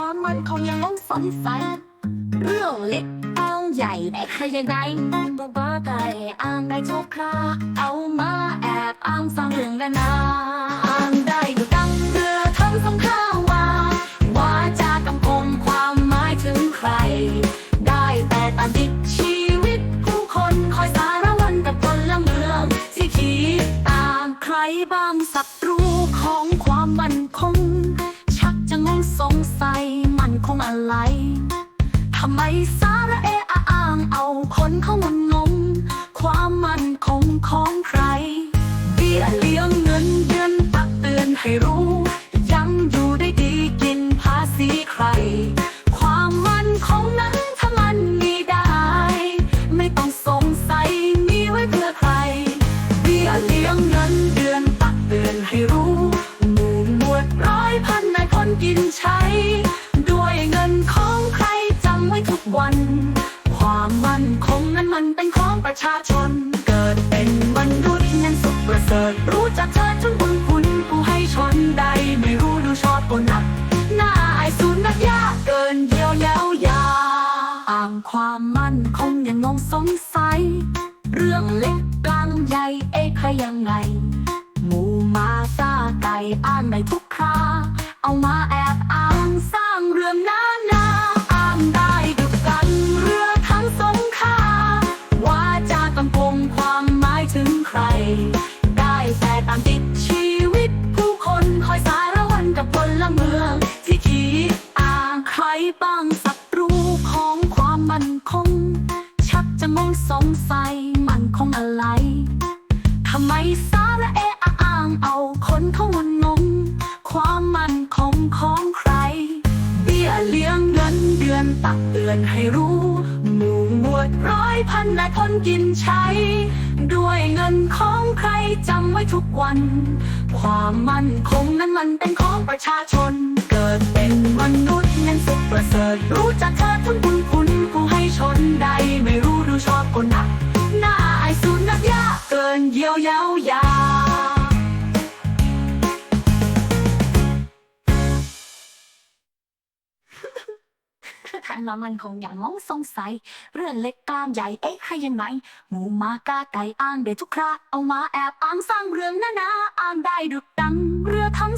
ความมันคงยังงงสงสัยเรื่องเล็กเอาใหญ่แต่ใครยังไงบ้าบ้าไก่อ้างได้ทุกคราเอามาแอบอ้างฟังเรื่องนานาอ้างได้ดูดังเรือทั้งสงข้าวว่าว่าจะกำกงความหมายถึงใคร ได้แต่ตัดดิดชีวิตผู้คนคอยสารวันกับคนละเมืองที่คิดตามใครบ้างศัต อะไร ทำไมสาระเอะอะอ้างเอาคนเขางนงง ความมั่นคงของใคร เบี้ยเลี้ยงเงินเดือนตักเตือนให้รู้ ยังอยู่ได้ดีกินภาษีใคร ความมั่นคงนั้นถ้ามันมีได้ ไม่ต้องสงสัยมีไว้เพื่อใคร เบี้ยเลี้ยงเงินเดือนตักเตือนให้รู้ หมู่หมวดร้อยพันนายคนกินใช้ มันเป็นของประชาชน เกิดเป็นมนุษย์นั้นสุขประเสริฐรู้จักเธอจนบุญคุณผู้ให้ชนใดไม่รู้ดูชอบก็หนักหน้าไอายสูนักยากเกินเยียวยาวยาอ้างความมั่นคงยังงงสงสัย เรื่องเล็กกลางใหญ่เอ๊ะใครยังไงหมูมาซาไก่อ้างได้ทุกครา เอามาแอ บ้างศัตรูของความมั่นคง ชักจะงงสงสัยมันคงอะไรทำไมสาระเอะอ้างเอาคนเขางนงง ความมั่นคงของใคร เบี้ยเลี้ยงเงินเดือนตักเตือนให้รู้หมู่หมวดร้อยพันนายคนกินใช้ ด้วยเงินของใครจำไว้ทุกวัน ความมั่นคงนั้นมันเป็นของประชาชน ประเสริฐรู้จักเธอทุนบุญคุณผู้ให้ชนใด ไม่รู้ดูชอบคนหนัก หน้าอายสูนนักยากเกินเยียวยาวยาท่านละมันคงอย่างงงสงสัย เรื่องเล็กกลางใหญ่เอ๊ะให้ยังไงหมูมากาไก่อ้างเดทุกคราเอามาแอบอ้างสร้างเรื่องนานาอ้างได้ดุดดังเรือทั้ง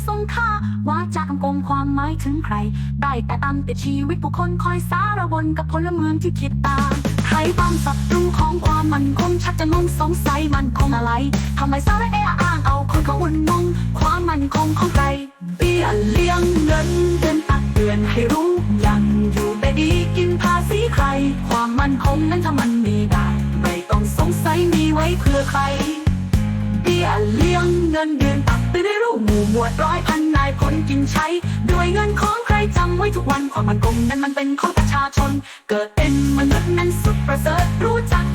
ว่าจะกงความหมายถึงใคร ได้แต่ตามติดชีวิตผู้คนคอยสารวนกับพลเมืองที่คิดตามใครบ้างศัตรูของความมันคงชักจะงงสงสัยมันคงอะไรทำไมสารเอะอ้างเอาคนเขาอุ่นงงความมันคงของใครเบี้ยเลี้ยงเงินเดือนตักเตือนให้รู้ยังอยู่แต่ดีกินภาษีใคร ความมันคงนั้นถ้ามันมีได้ ไม่ต้องสงสัยมีไว้เพื่อใคร เบี้ยเลี้ยงเงินเดือนตักเตือนให้รู้หมู่หมวดร้อยพันนายคนกินใช้ ด้วยเงินของใครจำไว้ทุกวันความมันคงนั้นมันเป็นของประชาชน เกิดเป็นมนุษย์นั้นสุดประเสริฐรู้จัก